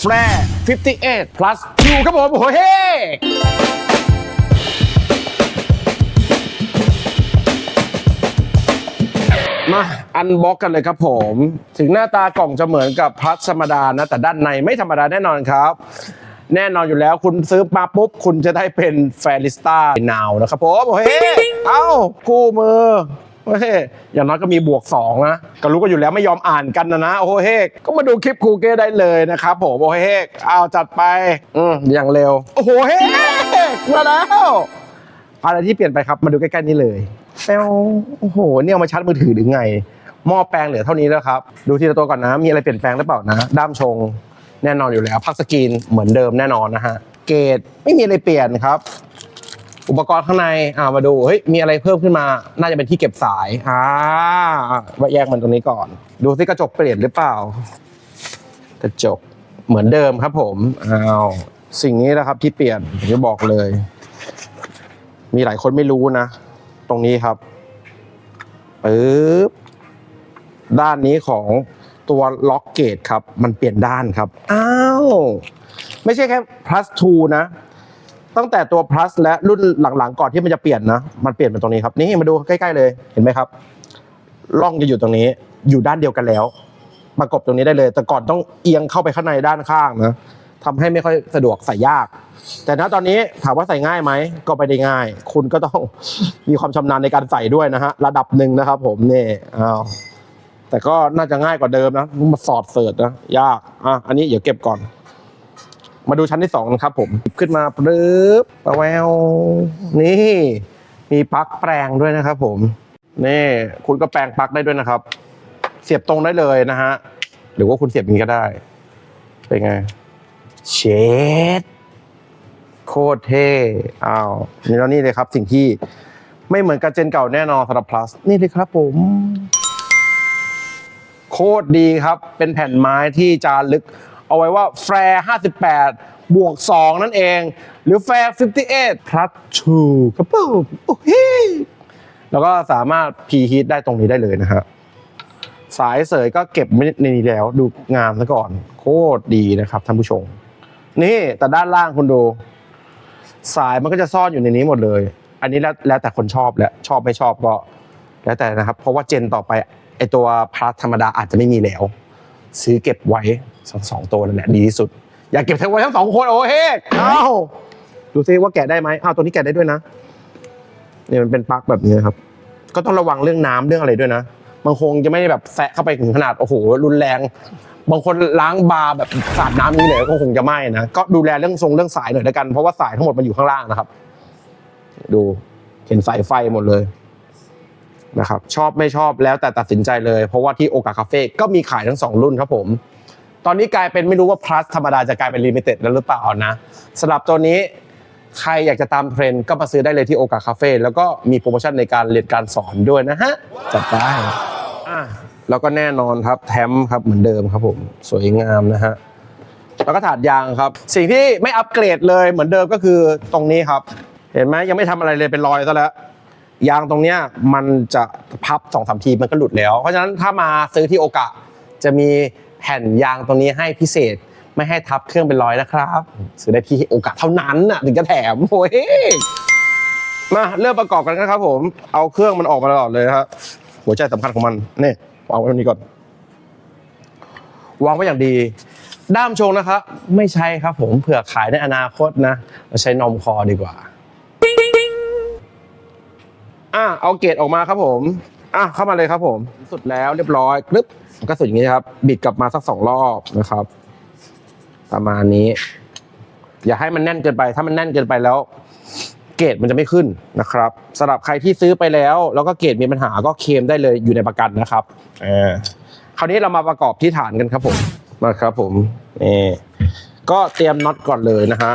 แฟร์58 plus 2ครับผม โอ้โหเฮ้มาอันบ็อกกันเลยครับผม ถึงหน้าตากล่องจะเหมือนกับพลัสธรรมดานะ แต่ด้านในไม่ธรรมดาแน่นอนครับ แน่นอนอยู่แล้วคุณซื้อมาปุ๊บ คุณจะได้เป็นแฟริสต้านาวนะครับผม โอ้เฮ้เอ้าคู่มือ โอ้เฮ้อย่างน้อยก็มีบวก2นะก็รู้กันอยู่แล้วไม่ยอมอ่านกันนะนะโอ้เฮ้ก็มาดูคลิปครูเก้ได้เลยนะครับผมโอ้เฮ้เอาจัดไปอืมอย่างเร็ว โอ้โหเฮ้มาแล้วอะไรที่เปลี่ยนไปครับมาดูใกล้ๆนี้เลยแปวโอ้โหเนี่ยมาชาร์จมือถือหรือไงหม้อแปลงเหลือเท่านี้แล้วครับ ดูทีละตัวก่อนนะ มีอะไรเปลี่ยนแปลงหรือเปล่านะ ด้ามชง แน่นอนอยู่แล้ว พักสกรีนเหมือนเดิมแน่นอนนะฮะ เกรดไม่มีอะไรเปลี่ยนครับ อุปกรณ์ข้างในอ่ามาดูเฮ้ยมีอะไรเพิ่มขึ้นมา น่าจะเป็นที่เก็บสายอ่าว่าแยกมันตรงนี้ก่อน ดูซิกระจกเปลี่ยนหรือเปล่า กระจกเหมือนเดิมครับผมอ้าวสิ่งนี้นะครับที่เปลี่ยนผมจะบอกเลย มีหลายคนไม่รู้นะ ตรงนี้ครับปึ๊บด้านนี้ของตัวล็อกเกตครับ มันเปลี่ยนด้านครับ อ้าว ไม่ใช่แค่ plus 2 นะ ตั้งแต่ตัว plus และรุ่นหลังๆก่อนที่มันจะเปลี่ยนนะ มันเปลี่ยนเป็นตรงนี้ครับ นี่มาดูใกล้ๆเลย เห็นไหมครับล่องจะอยู่ตรงนี้ อยู่ด้านเดียวกันแล้ว ประกบตรงนี้ได้เลย แต่ก่อนต้องเอียงเข้าไปข้างในด้านข้างนะทำให้ไม่ค่อยสะดวกใส่ยาก แต่ณตอนนี้ถามว่าใส่ง่ายไหม ก็ไปได้ง่าย คุณก็ต้องมีความชำนาญในการใส่ด้วยนะฮะ ระดับหนึ่งนะครับ ผมนี่อ้าวแต่ก็น่าจะง่ายกว่าเดิมนะ มาสอดเสิร์ชนะ ยาก อะ อันนี้เดี๋ยวเก็บก่อน มาดูชั้นที่สองนะครับผมขึ้นมาปึ๊บปะแววนี่ มีปลั๊กแปลงด้วยนะครับผม นี่คุณก็แปลงปลั๊กได้ด้วยนะครับ เสียบตรงได้เลยนะฮะหรือว่าคุณเสียบอย่างนี้ก็ได้ เป็นไง เชดโคตรเท่อ้าวนี่แล้วนี่เลยครับ สิ่งที่ไม่เหมือนกับเจนเก่าแน่นอนสำหรับ plus นี่เลยครับผมโคตรดีครับ เป็นแผ่นไม้ที่จารึก เอาไว้ว่าแฟร์58 บวก 2 นั่นเอง หรือแฟร์58 plus 2ครับผมโอ้โหแล้วก็สามารถ p heat ได้ตรงนี้ได้เลยนะครับสายเสยก็เก็บไม่ในนี้แล้วดูงามซะก่อน โคตรดีนะครับท่านผู้ชม นี่แต่ด้านล่างคุณดู สายมันก็จะซ่อนอยู่ในนี้หมดเลย อันนี้แล้วแล้วแต่คนชอบแหละชอบไม่ชอบก็แล้วแต่นะครับ เพราะว่าเจนต่อไปไอตัวพลัสธรรมดาอาจจะไม่มีแล้ว ซื้อเก็บไว้ สองสองตัวนั่นแหละดีที่สุด อยากเก็บทั้งไว้ทั้งสองคนโอเฮ้เอ้าดูซิว่าแกะได้ไหมอ้าวตัวนี้แกะได้ด้วยนะเนี่ยมันเป็นปลั๊กแบบนี้ครับ ก็ต้องระวังเรื่องน้ำเรื่องอะไรด้วยนะบางคงจะไม่ได้แบบแซะเข้าไปถึงขนาดโอ้โหรุนแรง บางคนล้างบาร์แบบสาดน้ำนี้เลยก็คงจะไม่นะก็ดูแลเรื่องทรงเรื่องสายหน่อยล้วกันเพราะว่าสายทั้งหมดมันอยู่ข้างล่างนะครับ ดูเห็นสายไฟหมดเลยนะครับ ชอบไม่ชอบแล้วแต่ตัดสินใจเลย เพราะว่าที่โอกาคาเฟ่ก็มีขายทั้งสองรุ่นครับผม ตอนนี้กลายเป็นไม่รู้ว่า plus ธรรมดาจะกลายเป็น limited แล้วหรือเปล่านะสำหรับตัวนี้ใครอยากจะตามเทรนด์ก็มาซื้อได้เลยที่โอกาคาเฟ่แล้วก็มีโปรโมชั่นในการเรียนการสอนด้วยนะฮะ จัดไปอะแล้วก็แน่นอนครับแทมครับเหมือนเดิมครับผมสวยงามนะฮะแล้วก็ถาดยางครับ สิ่งที่ไม่อัปเกรดเลยเหมือนเดิมก็คือตรงนี้ครับ เห็นไหมยังไม่ทำอะไรเลยเป็นรอยซะแล้วยางตรงเนี้ยมันจะพับสองสามทีมันก็หลุดแล้ว เพราะฉะนั้นถ้ามาซื้อที่โอกะจะมี แผ่นยางตรงนี้ให้พิเศษไม่ให้ทับเครื่องเป็นรอยนะครับซื้อได้ที่โอกะเท่านั้นน่ะถึงจะแถมโอ้ยมาเริ่มประกอบกันนะครับผมเอาเครื่องมันออกมาตลอดเลยครับหัวใจสำคัญของมันนี่วางไว้ตรงนี้ก่อนวางไว้อย่างดี ด้ามชงนะครับ ไม่ใช่ครับผมเผื่อขายในอนาคตนะเราใช้นมคอดีกว่าอะเอาเกรดออกมาครับผม อะเข้ามาเลยครับผมสุดแล้วเรียบร้อยกรึบมันก็สุดอย่างนี้ครับ บิดกลับมาสักสองรอบนะครับ ประมาณนี้ อย่าให้มันแน่นเกินไป ถ้ามันแน่นเกินไปแล้ว เกรดมันจะไม่ขึ้นนะครับสำหรับใครที่ซื้อไปแล้ว แล้วก็เกรดมีปัญหาก็เคลมได้เลยอยู่ในประกันนะครับอ่าคราวนี้เรามาประกอบที่ฐานกันครับผมมาครับ ผมนี่ก็เตรียมน็อตก่อนเลยนะฮะ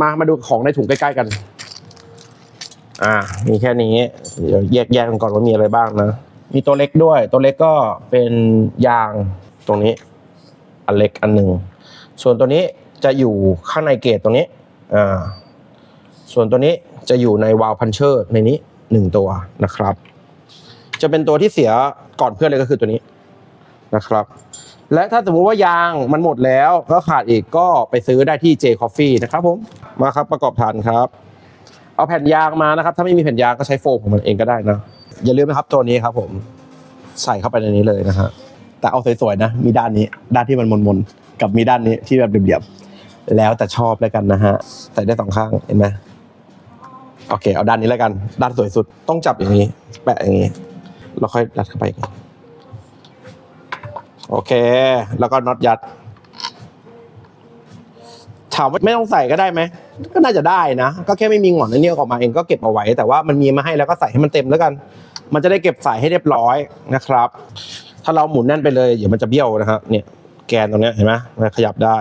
มามาดูของในถุงใกล้ๆกัน อ่า มีแค่นี้ เดี๋ยวแยกแยกกันก่อนว่ามีอะไรบ้างนะ มีตัวเล็กด้วย ตัวเล็กก็เป็นยางตรงนี้ อันเล็กอันหนึ่ง ส่วนตัวนี้จะอยู่ข้างในเกตตรงนี้ อ่า ส่วนตัวนี้จะอยู่ในวาล์พันเชอร์ในนี้หนึ่งตัวนะครับ จะเป็นตัวที่เสียก่อนเพื่อนเลยก็คือตัวนี้นะครับ และถ้าสมมติว่ายางมันหมดแล้วก็ขาดอีกก็ไปซื้อได้ที่ J Coffee นะครับผม มาครับประกอบฐานครับ เอาแผ่นยางมานะครับ ถ้าไม่มีแผ่นยางก็ใช้โฟมของมันเองก็ได้นะ อย่าลืมนะครับตัวนี้ครับผมใส่เข้าไปในนี้เลยนะฮะแต่เอาสวยๆนะ มีด้านนี้ ด้านที่มันมนๆกับมีด้านนี้ที่แบบเรียบๆแล้วแต่ชอบแล้วกันนะฮะใส่ได้สองข้างเห็นไหมโอเค เอาด้านนี้แล้วกัน ด้านสวยสุดต้องจับอย่างนี้ แปะอย่างนี้แล้วค่อยดัดเข้าไป โอเค แล้วก็น็อตยัด ถามว่าไม่ต้องใส่ก็ได้ไหมก็น่าจะได้นะ ก็แค่ไม่มีหงอนอันนี้ออกมาเองก็เก็บเอาไว้ แต่ว่ามันมีมาให้แล้วก็ใส่ให้มันเต็มแล้วกัน มันจะได้เก็บใส่ให้เรียบร้อยนะครับ ถ้าเราหมุนแน่นไปเลยเดี๋ยวมันจะเบี้ยวนะครับเนี่ยแกนตรงเนี้ยเห็นไหมมันขยับได้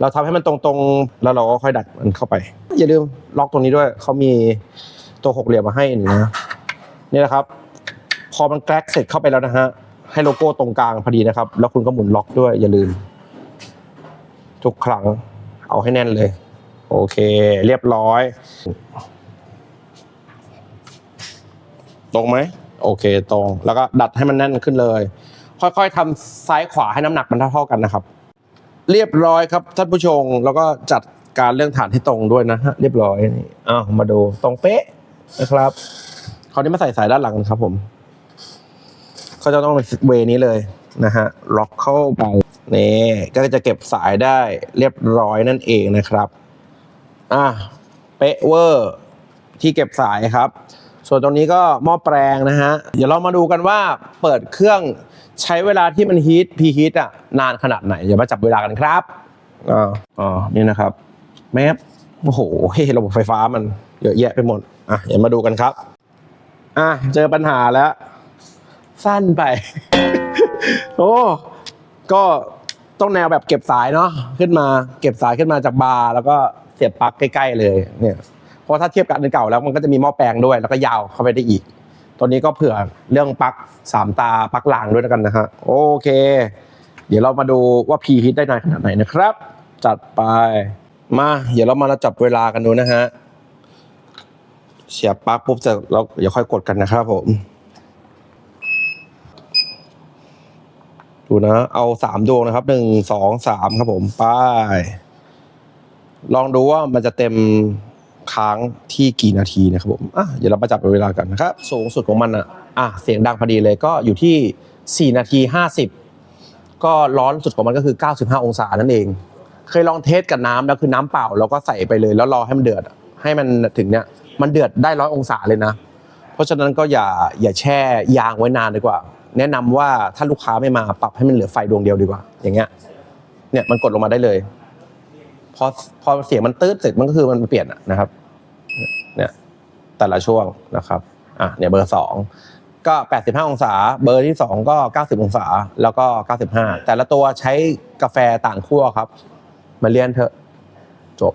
เราทำให้มันตรงๆ แล้วเราก็ค่อยดัดมันเข้าไป อย่าลืมล็อกตรงนี้ด้วยเขามีตัวหกเหลี่ยมมาให้นะนี่นะครับ พอมันแกลกเสร็จเข้าไปแล้วนะฮะให้โลโก้ตรงกลางพอดีนะครับ แล้วคุณก็หมุนล็อกด้วยอย่าลืม ทุกครั้ง เอาให้แน่นเลย โอเค เรียบร้อย ตรงไหม โอเคตรง แล้วก็ดัดให้มันแน่นขึ้นเลย ค่อยๆทำซ้ายขวาให้น้ำหนักมันเท่าๆกันนะครับ เรียบร้อยครับท่านผู้ชม แล้วก็จัดการเรื่องฐานให้ตรงด้วยนะฮะเรียบร้อยนี่อ้าวมาดูตรงเป๊ะนะครับคราวนี้มาใส่สายด้านหลังครับผมก็จะต้องเป็นเวนี้เลยนะฮะล็อกเข้าไป นี่ก็จะเก็บสายได้เรียบร้อยนั่นเองนะครับอะเป๊ะเวอร์ที่เก็บสายครับ ส่วนตรงนี้ก็หม้อแปลงนะฮะ เดี๋ยวเรามาดูกันว่าเปิดเครื่องใช้เวลาที่มันฮีทพีฮีทอะนานขนาดไหน เดี๋ยวมาจับเวลากันครับอ่าอ๋อนี่นะครับแมปโอ้โหเฮ้ระบบไฟฟ้ามันเยอะแยะไปหมดอะเดี๋ยวมาดูกันครับอะเจอปัญหาแล้ว สั้นไป โอ้ก็ ต้องแนวแบบเก็บสายเนาะขึ้นมาเก็บสายขึ้นมาจากบาร์แล้วก็เสียบปลั๊กใกล้ๆเลยเนี่ยเพราะถ้าเทียบกับอันเก่าแล้วมันก็จะมีหม้อแปลงด้วย แล้วก็ยาวเข้าไปได้อีก ตัวนี้ก็เผื่อเรื่องปลั๊กสามตาปลั๊กลางด้วยแล้วกันนะฮะโอเค เดี๋ยวเรามาดูว่าพีฮิตได้นานขนาดไหนนะครับ จัดไปมาเดี๋ยวเรามาจับเวลากันดูนะฮะเสียบปลั๊กปุ๊บจะเราเดี๋ยวค่อยกดกันนะครับผม ดูนะ เอาสามดวงนะครับหนึ่งสองสามครับผมป้ายลองดูว่ามันจะเต็มค้างที่กี่นาทีนะครับผมอะเดี๋ยวเรามาจับเวลากันนะครับ สูงสุดของมันอะอะเสียงดังพอดีเลยก็อยู่ที่ 4 นาที 50 ก็ร้อนสุดของมันก็คือ 95 องศานั่นเอง เคยลองเทสกับน้ำแล้วคือน้ำเปล่าเราก็ใส่ไปเลย แล้วรอให้มันเดือด ให้มันถึงเนี้ยมันเดือดได้ร้อยองศาเลยนะ เพราะฉะนั้นก็อย่าอย่าแช่ยางไว้นานดีกว่า แนะนำว่าถ้าลูกค้าไม่มาปรับให้มันเหลือไฟดวงเดียวดีกว่า อย่างเงี้ย เนี่ยมันกดลงมาได้เลย พอพอเสียงมันตืดเสร็จมันก็คือมันเปลี่ยนนะครับ เนี่ยแต่ละช่วงนะครับอะเนี่ยเบอร์สองก็ 85 องศา เบอร์ที่ 2 ก็ 90 องศา แล้วก็ 95 แต่ละตัวใช้กาแฟต่างขั้วครับ มาเรียนเถอะ จบ